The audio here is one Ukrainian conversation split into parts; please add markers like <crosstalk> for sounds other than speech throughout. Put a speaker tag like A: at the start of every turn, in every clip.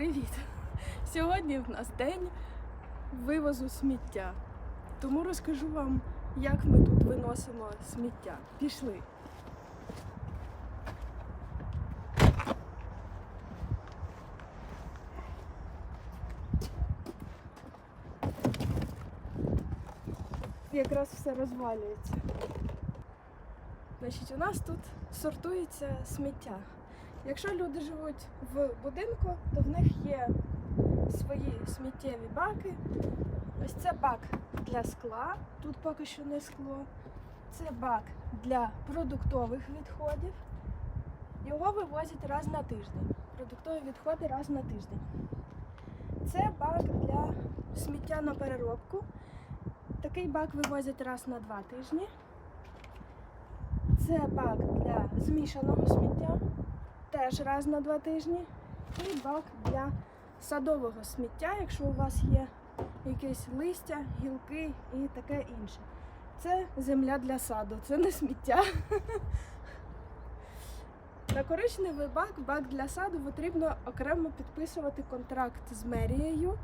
A: Привіт! Сьогодні в нас день вивозу сміття. Тому розкажу вам, як ми тут виносимо сміття. Пішли. Якраз все розвалюється. Значить, у нас тут сортується сміття. Якщо люди живуть в будинку, то в них є свої сміттєві баки. Ось це бак для скла, тут поки що не скло. Це бак для продуктових відходів. Його вивозять раз на тиждень. Продуктові відходи раз на тиждень. Це бак для сміття на переробку. Такий бак вивозять раз на два тижні. Це бак для змішаного сміття теж раз на два тижні. І бак для садового сміття, якщо у вас є якесь листя, гілки і таке інше. Це земля для саду, це не сміття. <laughs> На коричневий бак, бак для саду потрібно окремо підписувати контракт з мерією.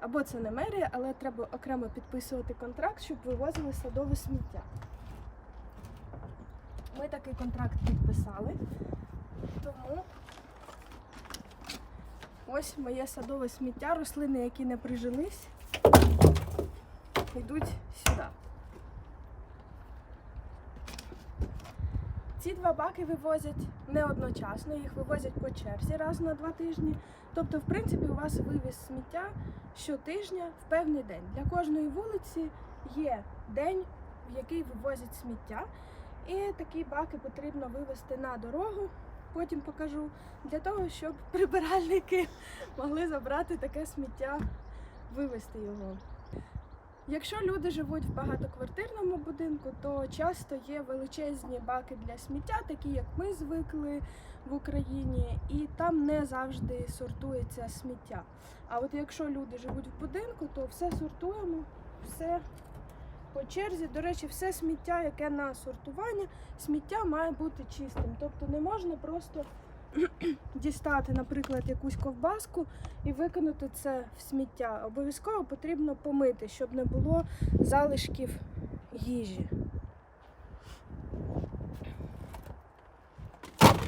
A: Або це не мерія, але треба окремо підписувати контракт, щоб вивозили садове сміття. Ми такий контракт підписали. Тому ось моє садове сміття, рослини, які не прижились, йдуть сюди. Ці два баки вивозять не одночасно, їх вивозять по черзі раз на два тижні. Тобто, в принципі, у вас вивіз сміття щотижня в певний день. Для кожної вулиці є день, в який вивозять сміття. І такі баки потрібно вивезти на дорогу. Потім покажу для того, щоб прибиральники <laughs> могли забрати таке сміття, вивезти його. Якщо люди живуть в багатоквартирному будинку, то часто є величезні баки для сміття, такі як ми звикли в Україні, і там не завжди сортується сміття. А от якщо люди живуть в будинку, то все сортуємо, все по черзі. До речі, все сміття, яке на сортування, сміття має бути чистим. Тобто не можна просто <clears throat> дістати, наприклад, якусь ковбаску і викинути це в сміття. Обов'язково потрібно помити, щоб не було залишків їжі.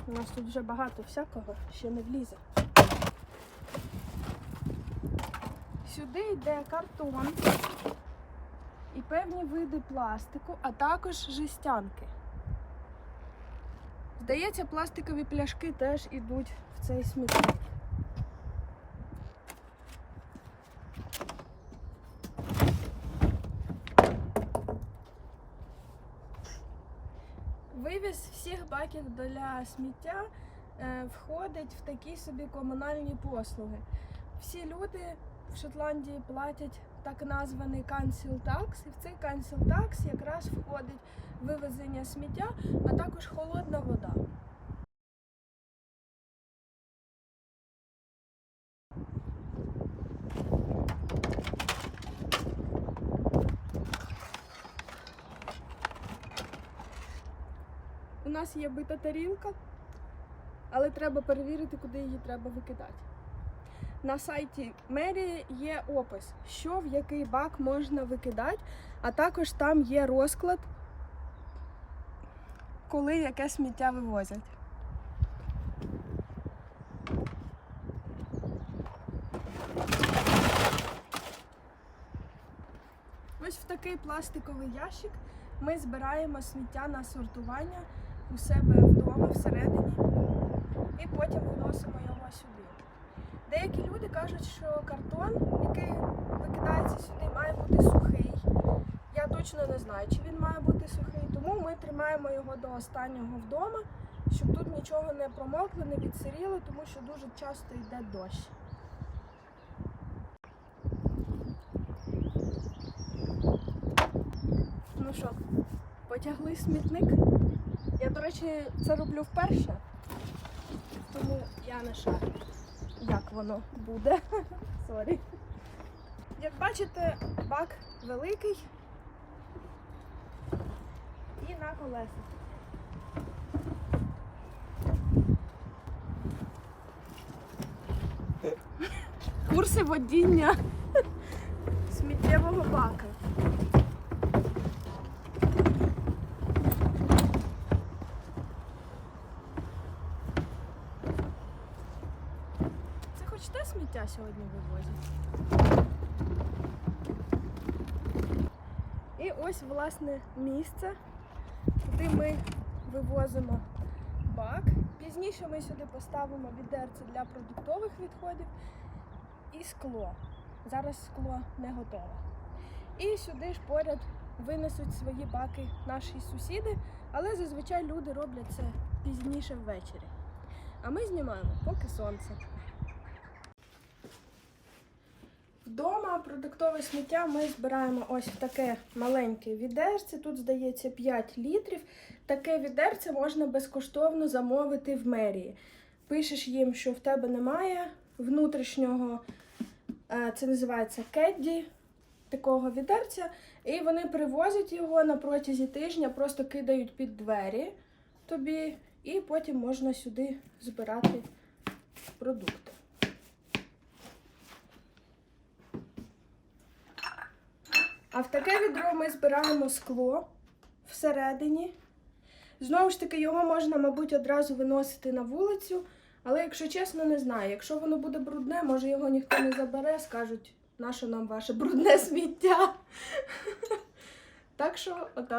A: У нас тут вже багато всякого, ще не влізе. Сюди йде картон і певні види пластику, а також жестянки. Здається, пластикові пляшки теж ідуть в цей смітник. Вивіз всіх баків для сміття е, входить в такі собі комунальні послуги. Всі люди в Шотландії платять так названий Council Tax, і в цей Council Tax якраз входить вивезення сміття, а також холодна вода. У нас є бита тарілка, але треба перевірити, куди її треба викидати. На сайті мерії є опис, що в який бак можна викидати, а також там є розклад, коли яке сміття вивозять. Ось в такий пластиковий ящик ми збираємо сміття на сортування у себе вдома всередині і потім виносимо його сюди. Деякі люди кажуть, що картон, який викидається сюди, має бути сухий. Я точно не знаю, чи він має бути сухий, тому ми тримаємо його до останнього вдома, щоб тут нічого не промокло, не відсиріло, тому що дуже часто йде дощ. Ну що, потягли смітник? Я, до речі, це роблю вперше, тому я не шарю воно буде. <laughs> Сорі. Як бачите, бак великий і на колесах. курси водіння сміттєвого бака. Сміття сьогодні вивозять. І ось власне місце, куди ми вивозимо бак. Пізніше ми сюди поставимо відерце для продуктових відходів і скло. Зараз скло не готове. І сюди ж поряд винесуть свої баки наші сусіди, але зазвичай люди роблять це пізніше ввечері. А ми знімаємо поки сонце. Вдома продуктове сміття ми збираємо ось в таке маленьке відерце. Тут, здається, 5 літрів. Таке відерце можна безкоштовно замовити в мерії. Пишеш їм, що в тебе немає внутрішнього, е, це називається кедді, такого відерця, і вони привозять його на протязі тижня, просто кидають під двері тобі, і потім можна сюди збирати продукти. А в таке відро ми збираємо скло всередині. Знову ж таки, його можна, мабуть, одразу виносити на вулицю, але якщо чесно, не знаю. Якщо воно буде брудне, може його ніхто не забере, скажуть, нащо нам ваше брудне сміття. Так що, отак.